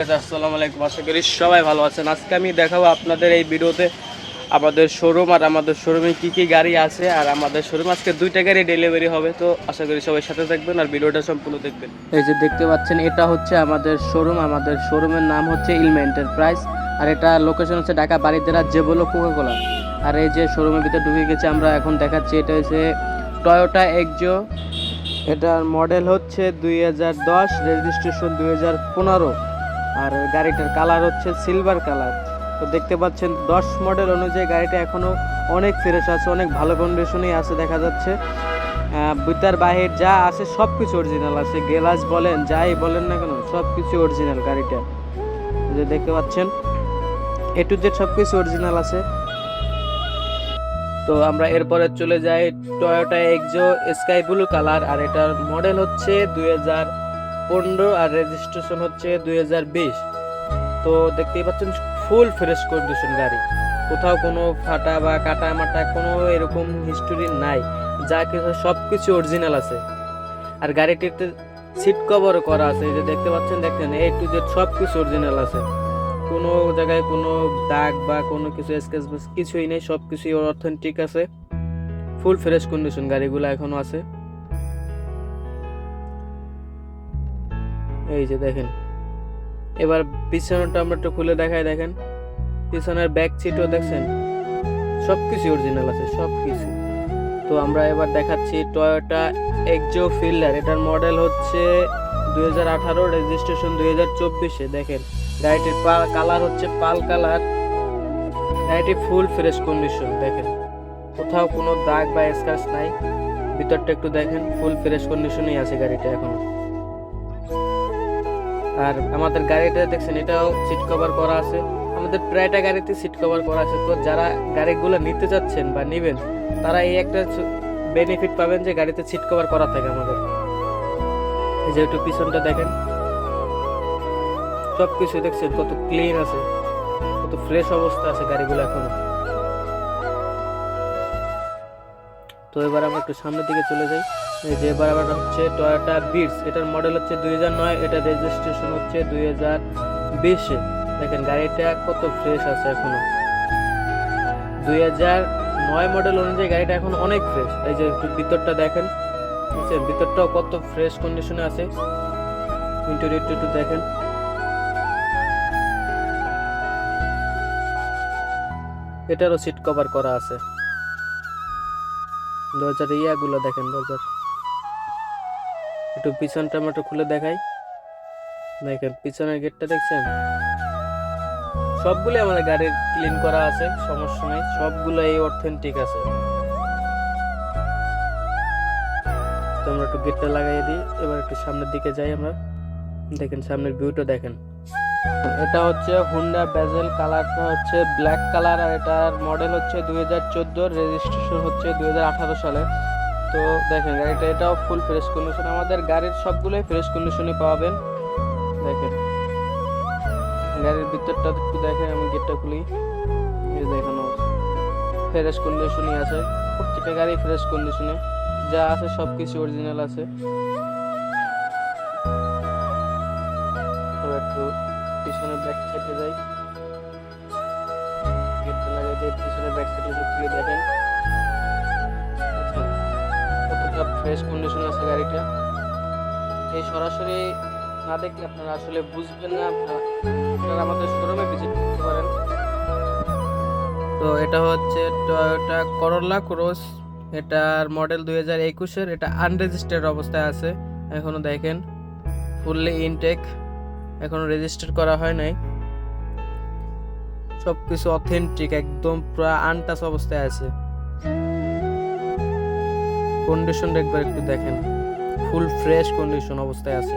আসসালামু আলাইকুম। আশা করি সবাই ভালো আছেন। আজকে আমি দেখাবো আপনাদের এই ভিডিওতে আমাদের শোরুম আর আমাদের শোরুমে কি কি গাড়ি আছে আর আমাদের শোরুম আজকে দুইটা গাড়ি ডেলিভারি হবে। তো আশা করি সবাই সাথে থাকবেন আর ভিডিওটা সম্পূর্ণ দেখবেন। এই যে দেখতে পাচ্ছেন, এটা হচ্ছে আমাদের শোরুম আমাদের শোরুমের নাম হচ্ছে ইলমা এন্টারপ্রাইজ আর এটা লোকেশন হচ্ছে ঢাকা বাড়িদেরা যে বলো কোকাকোলা আর এই যে শোরুমের ভিতরে ঢুকে গেছে আমরা, এখন দেখাচ্ছি, এটা হচ্ছে টয়োটা এক্সো এটার মডেল হচ্ছে দুই হাজার দশ রেজিস্ট্রেশন দুই হাজার পনেরো। আর গাড়িটার কালার হচ্ছে সিলভার কালার। তো দেখতে পাচ্ছেন, দশ মডেল অনুযায়ী গাড়িটা এখনও অনেক ফ্রেশ আছে, অনেক ভালো কন্ডিশনেই আছে দেখা যাচ্ছে। ভিতর বাহির যা আছে সব কিছু অরিজিনাল আছে। গেলাস বলেন, যাই বলেন না কেন সব কিছু অরিজিনাল গাড়িটা যে দেখতে পাচ্ছেন এ টু জেড সব কিছু অরিজিনাল আছে। তো আমরা এরপরে চলে যাই Toyota Axio sky blue colour আর এটার মডেল হচ্ছে দুই হাজার পনেরো আর রেজিস্ট্রেশন হচ্ছে দুই হাজার বিশ। তো দেখতেই পাচ্ছেন ফুল ফ্রেশ কন্ডিশন গাড়ি। কোথাও কোনো ফাটা বা কাটা মাটা কোনো এরকম হিস্টোরি নাই। যা কিছু, সব কিছু অরিজিনাল আছে। আর গাড়িটিতে সিট কভার করা আছে যে দেখতে পাচ্ছেন দেখেন এই টু জেড সব কিছু অরিজিনাল আছে। কোনো জায়গায় কোনো দাগ বা কোনো কিছু স্কেচ কিছুই নেই, সব কিছুই অথেন্টিক আছে। ফুল ফ্রেশ কন্ডিশন গাড়িগুলো এখনও আছে। এই যে দেখেন। এবার পিছনেরটা আমরা একটু খুলে দেখাই, দেখেন। পিছনের ব্যাক সিটও দেখছেন? সব কিছু অরিজিনাল আছে সব কিছু তো আমরা এবার দেখাচ্ছি টয়োটা এক্সো ফিল্ডার এটার মডেল হচ্ছে দুই হাজার আঠারো রেজিস্ট্রেশন দুই হাজার চব্বিশে। দেখেন, গাড়িটির পাল কালার হচ্ছে পাল কালার গাড়িটি ফুল ফ্রেশ কন্ডিশন দেখেন। কোথাও কোনো দাগ বা স্ক্র্যাচ নাই। ভিতরটা একটু দেখেন ফুল ফ্রেশ কন্ডিশনেই আছে গাড়িটা এখনও। আর আমাদের গাড়িটা দেখছেন, এটাও সিট কভার করা আছে। আমাদের প্রায়টা গাড়িতে সিট কভার করা আছে। তো যারা গাড়িগুলো নিতে যাচ্ছেন বা নেবেন, তারা এই একটা বেনিফিট পাবেন যে গাড়িতে সিট কভার করা থাকে আমাদের। যে একটু পিছনটা দেখেন। সব কিছু দেখছেন, কত ক্লিন আছে, কত ফ্রেশ অবস্থা আছে গাড়িগুলো এখনও। তো এবার আমরা একটু সামনের দিকে চলে যাই। যে এবার আবার হচ্ছে টয়োটা বিটস এটার মডেল হচ্ছে দুই হাজার নয়, এটা রেজিস্ট্রেশন হচ্ছে দুই হাজার বিশে। দেখেন, গাড়িটা কত ফ্রেশ আছে এখনও। দুই হাজার নয় মডেল অনুযায়ী গাড়িটা এখন অনেক ফ্রেশ এই যে একটু ভিতরটা দেখেন। বুঝছেন ভিতরটাও কত ফ্রেশ কন্ডিশনে আছে। ইন্টেরিয়রটা একটু দেখেন। এটারও সিট কভার করা আছে। দরজার ইয়াগুলো দেখেন, দরজার। একটু পিছনটা আমরা একটু খুলে দেখাই। দেখেন, পিছনের গেটটা দেখছেন? সবগুলো আমাদের গাড়ির ক্লিন করা আছে, সমস্যা নেই। সবগুলো এই অথেন্টিক আছে। তো আমরা একটু গেটটা লাগাই দিই, এবার একটু সামনের দিকে যাই আমরা। দেখেন, সামনের ভিউটা দেখেন। এটা হচ্ছে হুন্ডা বেজেল কালারটা হচ্ছে ব্ল্যাক কালার আর এটার মডেল হচ্ছে দুই হাজার চোদ্দ রেজিস্ট্রেশন হচ্ছে দুই হাজার আঠারো সালে। তো দেখেন, গাড়িটা এটাও ফুল ফ্রেশ কন্ডিশন আমাদের গাড়ির সবগুলোই ফ্রেশ কন্ডিশনে পাবেন। দেখেন। গাড়ির ভিতরটা একটু দেখেন, আমি গেটটা খুলি। দেখেন ফ্রেশ কন্ডিশনই আছে। প্রত্যেকটা গাড়ি ফ্রেশ কন্ডিশনে যা আছে সব কিছু অরিজিনাল আছে। ব্যাক যাই। গেটটা দিয়ে খুলে দেখেন কতটা ফ্রেশ কন্ডিশন আছে গাড়িটা। এই সরাসরি না দেখলে আপনারা আসলে বুঝবেন না, আপনারা আমাদের শোরুমে ভিজিট করতে পারেন। তো এটা হচ্ছে টয়োটা করোলা ক্রস এটার মডেল দুই হাজার একুশের, এটা আনরেজিস্টার্ড অবস্থায় আছে। এখনও দেখেন ফুললি ইনটেক এখনও রেজিস্টার করা হয় নাই। সব কিছু অথেন্টিক একদম পুরো আনটাচ অবস্থায় আছে। কন্ডিশন একবার একটু দেখেন। ফুল ফ্রেশ কন্ডিশন অবস্থায় আছে।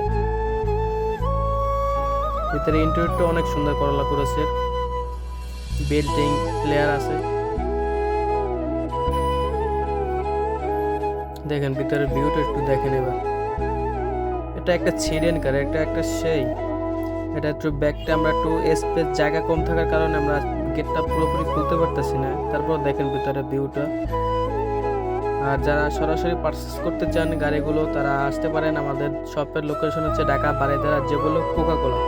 ভিতরে ইন্টারভিউটা অনেক সুন্দর করলা করেছে। বেল্টিং প্লেয়ার আছে। দেখেন ভিতরের ভিউটা একটু দেখেন এবার। এটা একটা ছিড়েন কার, এটা একটা সেই। এটা একটু ব্যাগটা আমরা একটু স্পেস জায়গা কম থাকার কারণে আমরা গেটটা পুরোপুরি খুলতে পারতেছি না। তারপর দেখেন ভিতরে ভিউটা আর যারা সরাসরি পারচেস করতে চান গাড়িগুলো, তারা আসতে পারেন আমাদের শপের লোকেশন হচ্ছে ঢাকা বারিদারা যেগুলো কোকা কোলা